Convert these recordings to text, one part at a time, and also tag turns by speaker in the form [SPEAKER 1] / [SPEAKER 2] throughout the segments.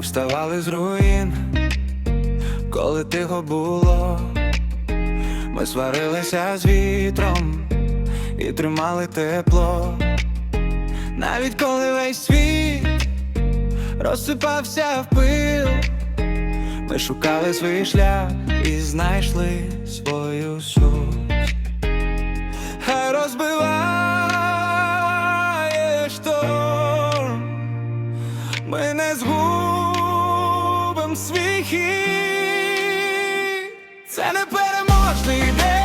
[SPEAKER 1] Вставали з руїн, коли тихо було. Ми сварилися з вітром і тримали тепло. Навіть коли весь світ розсипався в пил, ми шукали свій шлях і знайшли свою суть. Хай розбиває шторм, ми не згубим свій хід. Це непереможний день,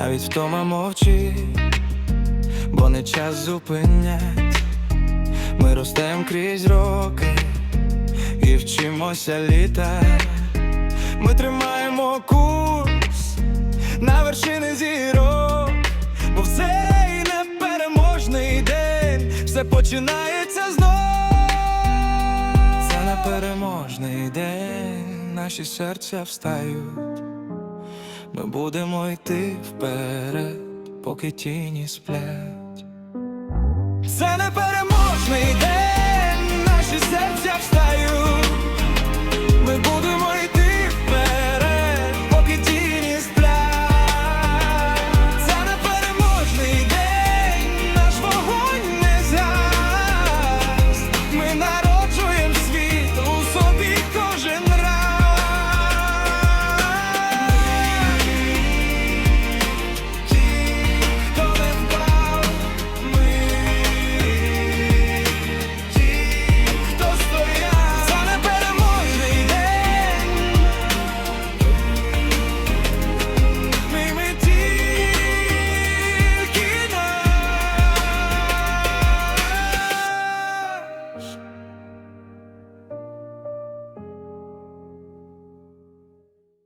[SPEAKER 1] Навіть втома мовчить, бо не час зупинять. Ми ростем крізь роки і вчимося літати. Ми тримаємо курс на вершини зірок, бо в цей непереможний день все починається знов. Це непереможний день, наші серця встають. Ми будемо йти вперед, поки тіні сплять. Це непереможний день.